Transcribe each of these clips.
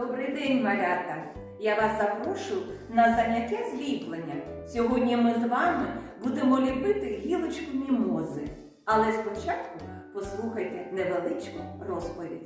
Добрий день, малята! Я вас запрошую на заняття зліплення. Сьогодні ми з вами будемо ліпити гілочку мімози. Але спочатку послухайте невеличку розповідь.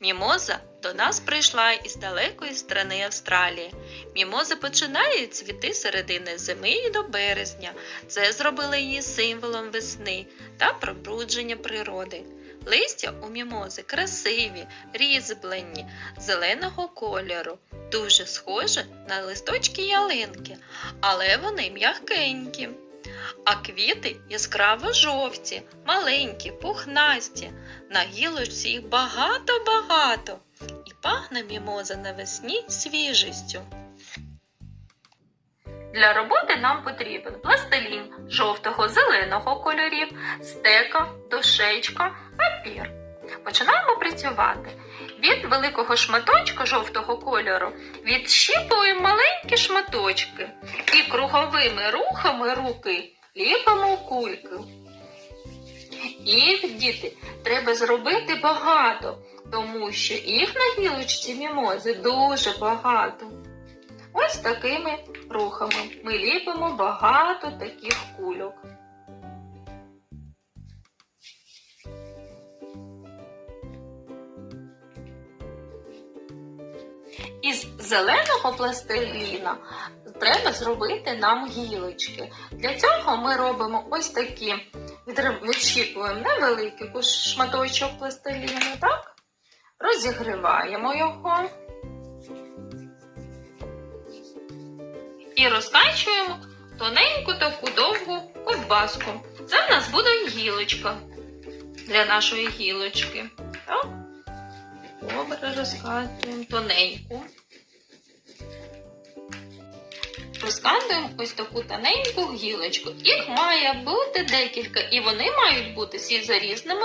Мімоза до нас прийшла із далекої страни Австралії. Мімоза починає цвіти середини зими і до березня. Це зробило її символом весни та пробрудження природи. Листя у мімози красиві, різьблені, зеленого кольору, дуже схоже на листочки ялинки, але вони м'якенькі. А квіти яскраво жовті, маленькі, пухнасті. На гілочці їх багато-багато, і пахне мімоза навесні свіжістю. Для роботи нам потрібен пластилін жовтого зеленого кольорів, стека, дощечка, папір. Починаємо працювати. Від великого шматочка жовтого кольору відщіпуємо маленькі шматочки і круговими рухами руки ліпимо кульки. Їх, діти, треба зробити багато, тому що їх на гілочці мімози дуже багато. Ось такими рухами ми ліпимо багато таких кульок. Із зеленого пластиліна треба зробити нам гілочки. Для цього ми робимо ось такі, відщіпуємо невеликий шматочок пластиліну, так? Розігріваємо його і розкачуємо тоненьку таку довгу ковбаску. Це в нас буде гілочка для нашої гілочки. Так? Добре розкатуємо тоненьку. Розкатуємо ось таку тоненьку гілочку. Їх має бути декілька, і вони мають бути всі за різним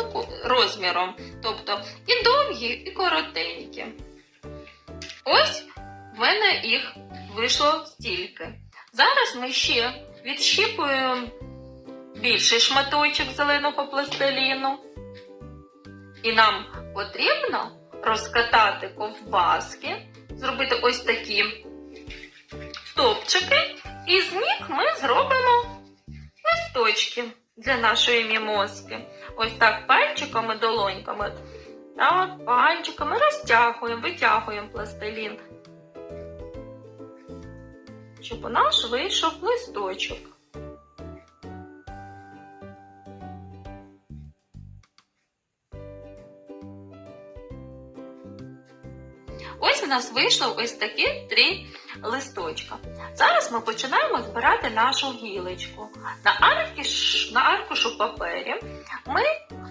розміром. Тобто і довгі, і коротенькі. Ось в мене їх вийшло стільки. Зараз ми ще відщіпуємо більший шматочок зеленого пластиліну. І нам потрібно розкатати ковбаски, зробити ось такі стовпчики, і з них ми зробимо листочки для нашої мімозки. Ось так пальчиками, долоньками. Так, пальчиками розтягуємо, витягуємо пластилін, щоб у нас вийшов листочок. Ось у нас вийшло ось такі три листочка. Зараз ми починаємо збирати нашу гілочку. На, аркіш, на аркушу папері ми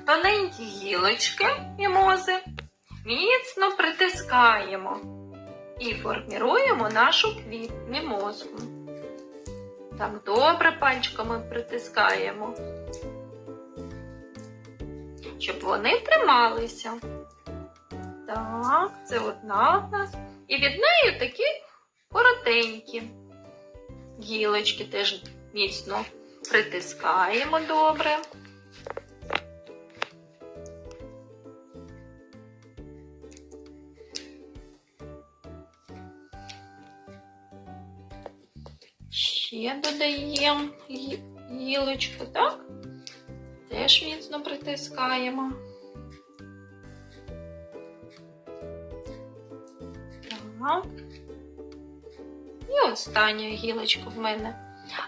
тоненькі гілочки мімози міцно притискаємо і форміруємо нашу квіт мімозку. Так добре пальчиками притискаємо, щоб вони трималися. Так, це одна в нас. І від неї такі коротенькі гілочки теж міцно притискаємо добре. Ще додаємо гілочку, так? Теж міцно притискаємо. Так. І останню гілочку в мене.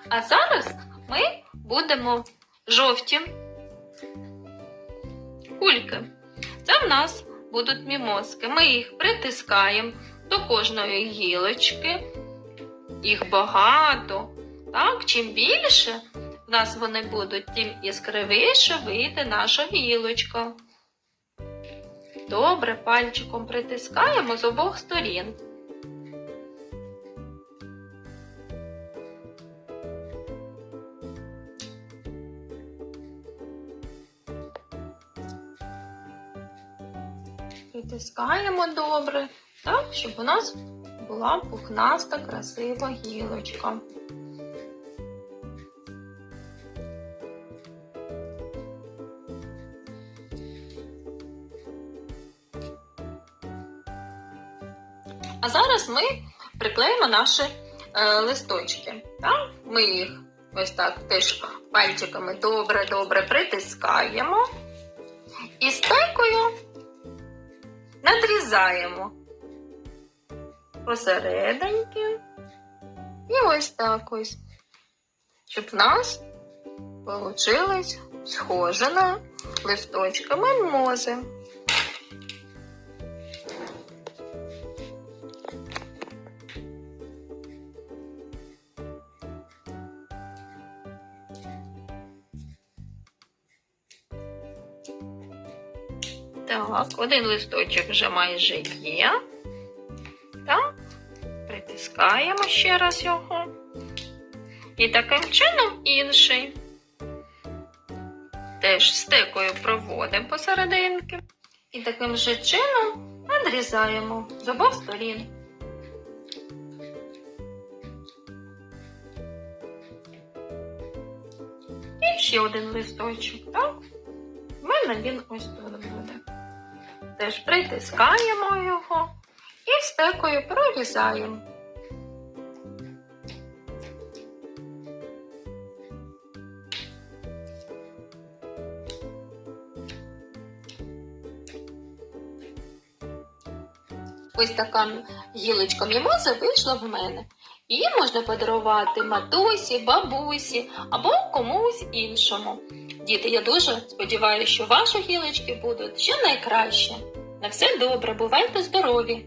А зараз ми будемо жовті кульки. Це в нас будуть мімозки. Ми їх притискаємо до кожної гілочки. Їх багато. Так, чим більше в нас вони будуть, тим яскравіше вийде наша гілочка. Добре пальчиком притискаємо з обох сторін. Притискаємо добре, так, щоб у нас була пухнаста, красива гілочка. А зараз ми приклеїмо наші е, листочки. Так? Ми їх ось так теж пальчиками добре-добре притискаємо і стекою надрізаємо посерединки. І ось так ось. Щоб в нас получилось схоже на листочки мимози. Так, один листочок вже майже є. Притискаємо ще раз його. І таким чином інший. Теж стекою проводимо посерединки. І таким же чином надрізаємо з обох сторін. І ще один листочок, так? У мене він ось тут буде. Теж притискаємо його і стекою прорізаємо. Ось така гілочка мімоза вийшла в мене. Її можна подарувати матусі, бабусі або комусь іншому. Діти, я дуже сподіваюся, що ваші гілочки будуть ще найкраще. На все добре, бувайте здорові!